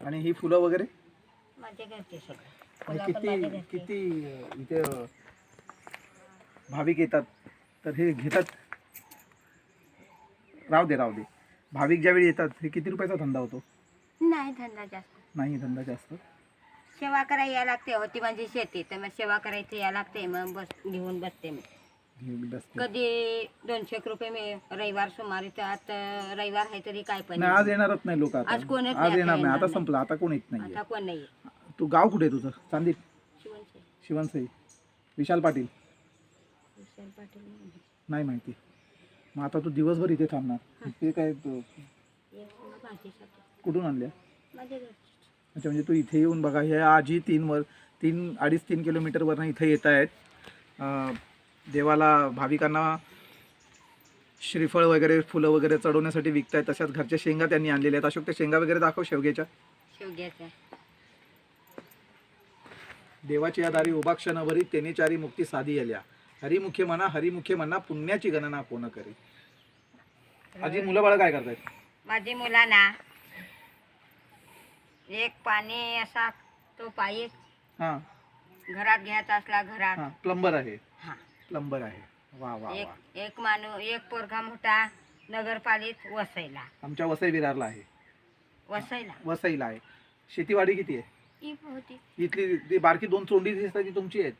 आणि ही फुलं वगैरे? माझे घरचे सगळं. आणि फुलं पण माझे किती घरचे. किती इथे भाविक येतात? तर हे घेतात? राव दे राव दे. भाविक ज्यावेळी येतात हे किती रुपयाचा धंदा होतो? नाही धंदा जास्त. नाही धंदा जास्त? सेवा करायला लागते होती माझी शेती तर मग सेवा करायची यायला लागते मग बस घेऊन बसते मी. कधी दोनशे एक रुपये मी रविवार सोमवारी तर आता रविवार आहे तरी काय पण नाही आज येणारच नाही लोक आता. आज कोणच आज नाही, येणार आता नाही आता येणार संपलं. आता कोण येत आता नाही कोण नाही तू गाव कुठे आहे तुझं? चांदीत शिवणचे शिवणसई विशाल पाटील? विशाल पाटील नाही. नाही माहिती. मग आता तू दिवसभर इथे थांबणार. ते काय तू? हे कुठून आणल्या? माझ्या घरचे. अच्छा म्हणजे तू इथे येऊन बघा हे आजी तीन वर तीन अडीच तीन किलोमीटरवरनं इथे येत आहेत. देवाला भाविकांना श्रीफळ वगैरे फुलं वगैरे चढवण्यासाठी विकत आहेत तशाच घरच्या शेंगा त्यांनी आणलेल्या आहेत. अशोक त्या शेंगा वगैरे दाखव शेवग्याच्या. शेवग्याचा देवाची या दारी उभा क्षणभरी तेने चारी मुक्ती साधी आल्या. हरिमुखे म्हणा हरिमुखे म्हणा पुण्याची गणना कोण करी आजी मुलं बाळ काय करतायत? माझी मुलांना एक पाणी असा तो पाईप हां. घरात घ्यायचा असला घरात. प्लंबर आहे. प्लंबर आहे. वा वा वा. एक एक माणूस एक पोरगा मोठा नगरपालित वसईला. आमच्या वसई विरारला आहे. वसईला. वसईला आहे. शेतीवाडी किती आहे? ही होती. इथली ती बारकी दोन चोंडी दिसतात ती तुमची आहेत?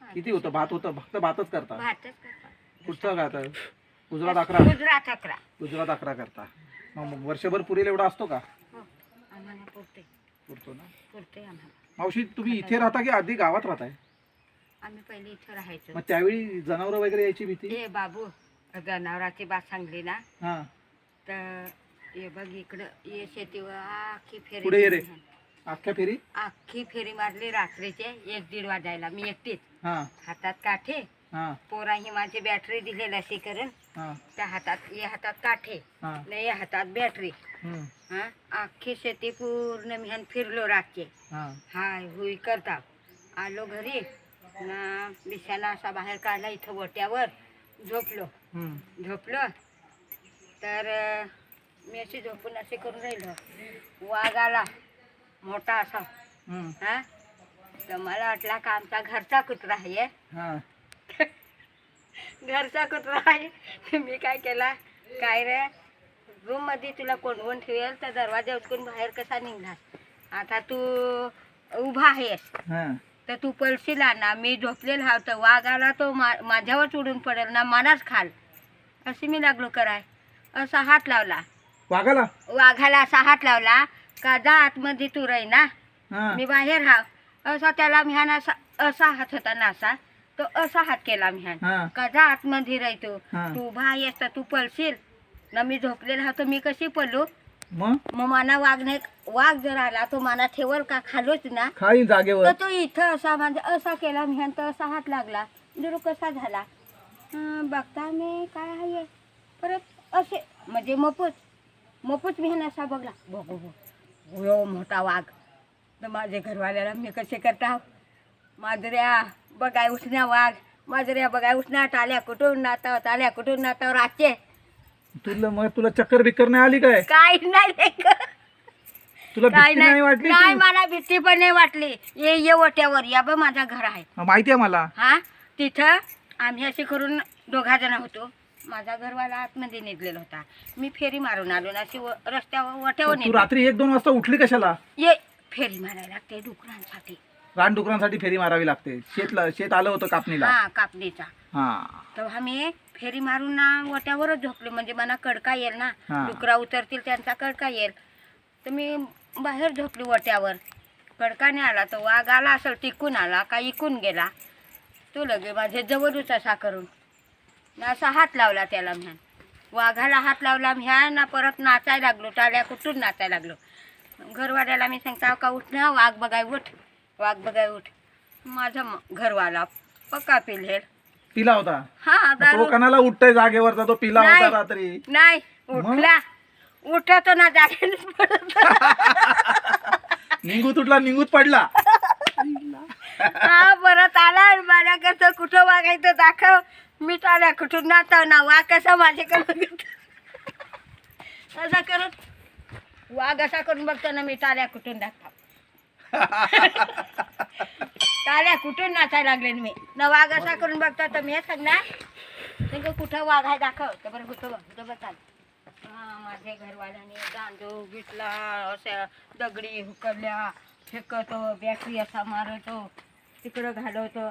हा, किती होतं? भात होतं? फक्त भातच करता भातच करतात. कुठचं करता गुजरात अकरा. गुजरात अकरा. गुजरात अकरा करता. मग वर्षभर पुरेल एवढा असतो का? हो. आम्हाला पुरते. पुरतो ना? पुरते आम्हाला. मावशी तुम्ही इथे राहता की आधी गावात राहताय? आम्ही पहिले इथं राहायचो. मग त्यावेळी जनावरं वगैरे यायची भीती? हे बाबू जनावराची बात सांगली ना? हा. तर हे बघ इकडं ये शेतीवर आखी फेरी पुढे ये रे. मारली. अख्ख्या फेरी? आखी फेरी मारली रात्रीचे एक दीड वाजायला. मी एकटीच. हा. हातात काठे हा. पोरा ही माझी बॅटरी दिली लसीकरण हा. त्या हातात ये हातात काठे हा. न ये हातात बॅटरी हम्म, हा? अख्खी शेती पूर्ण मिहान फिरलो रातचे. हा. हाय हुई करता. आलो घरी. ना बिछाना असा बाहेर काढला इथं वट्यावर झोपलो. झोपलो. तर मी अशी झोपून असे करून राहिलो. वाघ आला मोठा असा. हा? तर मला वाटला का आमचा घरचा कुत्रा आहे हा? घरचा कुत्रा आहे. मी काय केला काय रे? रूममध्ये तुला कोंडवून ठेवेल तर दरवाजा उचकून बाहेर कसा निघणार? आता तू उभा आहेस हा. तर तू पळशील ना मी झोपलेला हा तर वाघ आला तो मा माझ्यावर उडून पडेल ना मनाच खाल. अशी मी लागलो कराय. असा हात लावला. वाघाला? वाघाला असा हात लावला का जा आतमध्ये तू राही ना. हा. मी बाहेर हा असा त्याला मिहान असा असा हात होता ना असा. तो असा हात केला मिहान हा. का जा आतमध्ये राहतो हा. तू उभा आहेस तर तू पळशील. ना मी झोपलेला हा तर मी कशी पडलो मग? मग मना वाघ नाही वाघ जर आला तो मना ठेवल का खालोच ना? खाई जागेवर. तर तो इथं असा म्हणजे असा केला मिहान तर असा हात लागला जरू कसा झाला. बघता मी काय आहे? परत असे म्हणजे मपूच मपूच मिहान असा बघला. बघू बघ यो मोठा वाघ. तर माझ्या घरवाल्याला मी कसे करता? माजऱ्या बघाय उठण्या वाघ. माजऱ्या बघाय उठण्या टाल्या कुठून नाताव टाल्या कुठून नाताव रातचे. तुला मग तुला चक्कर बिक्कर नाही आली काय? काही नाही लेकरं. तुला काय भीती नाही वाटली नाही तू? मला भीती पण नाही वाटली. ये ये ओट्यावर या बघ माझा घर आहे. हा, माहिती आहे मला? हा? तिथं आम्ही असे करून दोघा जण होतो. माझा घरवाला आतमध्ये निघलेला होता. मी फेरी मारून आलो ना अशी व- रस्त्यावर वट्यावर तू. रात्री एक दोन वाजता उठली कशाला? ये फेरी मारायला लागते डुकरांसाठी. रानडुकरांसाठी फेरी मारावी लागते. शेत शेत आलं होतं कापणीला. हा कापणीचा. हा. तर आम्ही फेरी मारून ना वट्यावरच झोपलो. म्हणजे मला कडका येईल ना. हा. डुकरा उतरतील त्यांचा कडका येईल. तर मी बाहेर झोपली वट्यावर कडकाने आला तर वाघ आला असेल टिकून आला का इकून गेला. तो लगे माझ्या जवळच असा करून न असा हात लावला त्याला म्ह्यान वाघाला हात लावला म्ह्यान ना परत नाचायला लागलो टाळ्या कुठून नाचायला लागलो. घरवाल्याला मी सांगता का उठ ना वाघ बघाय उठ वाघ बघाय उठ. माझा म- घरवाला पक्का पिल्हेर पिला होता. हा तो दारू कणाला उठताय जागेवरचा तो पिला नाही. होता रात्री. नाही उठला. उठतो ना जागेनेच पडत. निंगूत उठला निंगूत पडला. हा परत आला आणि मला कसं कुठं वागायचं दाखव. मी टाळ्या कुठून नाचाव ना वा कसा माझ्याकडे. असं करत. वाघ असा करून बघतो ना मी टाळ्या कुठून दाखवा टाळ्या कुठून नाचायला लागले मी न वाघ असा करून बघतो तर मी हे सांगणार सांग कुठं वाघ आहे दाखव. तर बरं कुठं बघ कुठं बघ हा माझ्या घरवाल्याने गांजो घेतला अशा दगडी हुकल्या फेकतो बॅटरी असा मारतो तिकडं घालवतो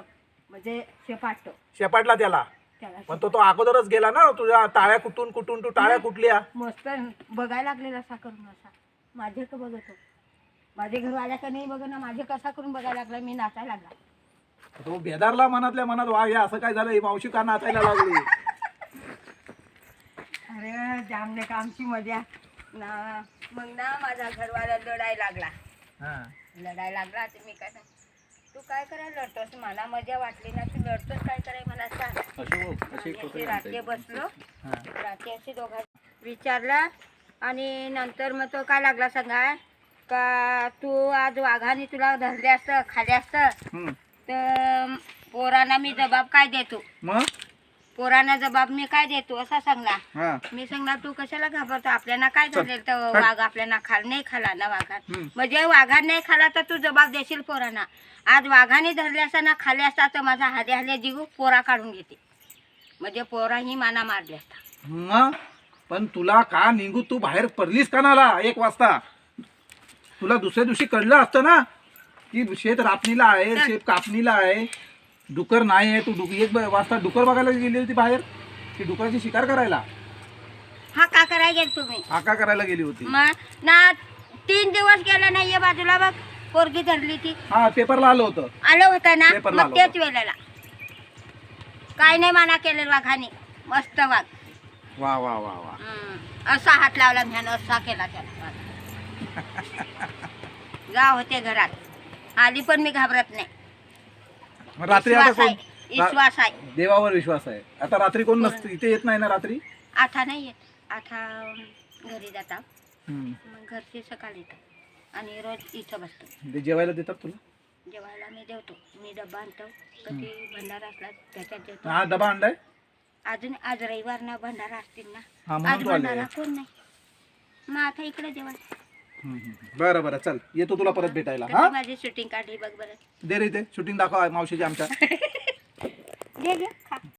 म्हणजे शेपाटतो शेपाटला त्याला. त्याला पण तो तो अगोदरच गेला ना तुझ्या टाळ्या कुठून कुठून तू टाळ्या कुठल्या? मस्त बघायला लागलेला असा करून असा. माझे का बघतो. माझे घरवाल्या का नाही बघ ना माझे कसा करून बघायला लागला मी नाचायला लागला. तो बेदारला मनातल्या मनात वा हे असं काय झालं? ही मावशी का नाचायला लागली? अरे जामने का आमची मजा. ना मग ना माझा घरवाला लढायला लागला. हा. लढायला लागला तर मी काय सांग? तू काय करायला लढतोस मला मजा वाटली ना तू लढतोस काय कराय मला सांग. अशी- आणि अशी रात्री बसलो. हा. रात्री अशी दोघा विचारला आणि नंतर मग तो काय लागला सांगा का तू आज वाघाने तुला धरले असतं खाले असतं हम्म. तर पोरांना मी जबाब काय देतो? मग? पोरांना जबाब मी काय देतो असा सांगला. हा. मी सांगणार तू कशाला घाबरतो? आपल्याला काय झालं तर वाघ आपल्याला खाल नाही खाला ना वाघात. हम्म. म्हणजे वाघाने नाही खाला तर तू जबाब देशील पोरांना. आज वाघाने धरले असता ना खाले असता तर माझा हादे हाले जीव पोरा काढून घेते. म्हणजे पोराही माना मारले असता. मग? पण तुला का निघू तू बाहेर पडलीस का नाला एक वाजता? तुला दुसऱ्या दिवशी कळलं असतं ना? की शेत रापणीला आहे शेत कापणीला आहे. डुकर नाही आहे तू डुक एक ब- वाजता डुकर बघायला गेली होती बाहेर की डुकराची शिकार करायला? हा का करायला गेल तुम्ही? आका करायला गेली होती? मग ना तीन दिवस गेला नाही या बाजूला बघ पोरगी धरली ती. हा पेपरला आलं होतं. आलं होतं ना? पेपरला मग तेच वेळेला. काय नाही माना केलेलं वाघाने मस्त वाघ वा वा वा वा. हम्म. असा हात लावला ध्यान असा केला त्याला. जा होते घरात. आली पण मी घाबरत नाही. मग रात्री आता विश्वास आहे कोण रा- विश्वास आहे. देवावर विश्वास आहे. आता रात्री कोण नसतं? इथे येत नाही ना रात्री? आता नाही येत. आता घरी जाता हम्म. मग घरचे सकाळी येतात. आणि रोज इथं बसतो ते जेवायला देतात तुला? जेवायला मी देवतो. मी डब्बा आणतो. कधी भंडारा असला त्याच्यात देतो. हा डबा अंडाय अजून आज रविवार ना भंडारा असतील ना. हा आज म्हणून तू आले भंडारा कोण नाही? मग आता इकडे जेवण. बरं बरं चल. येतो तुला परत भेटायला हा? माझी शूटिंग काढली बघ बरं. दे रे इथे. शूटिंग दाखव मावशीची आमच्या.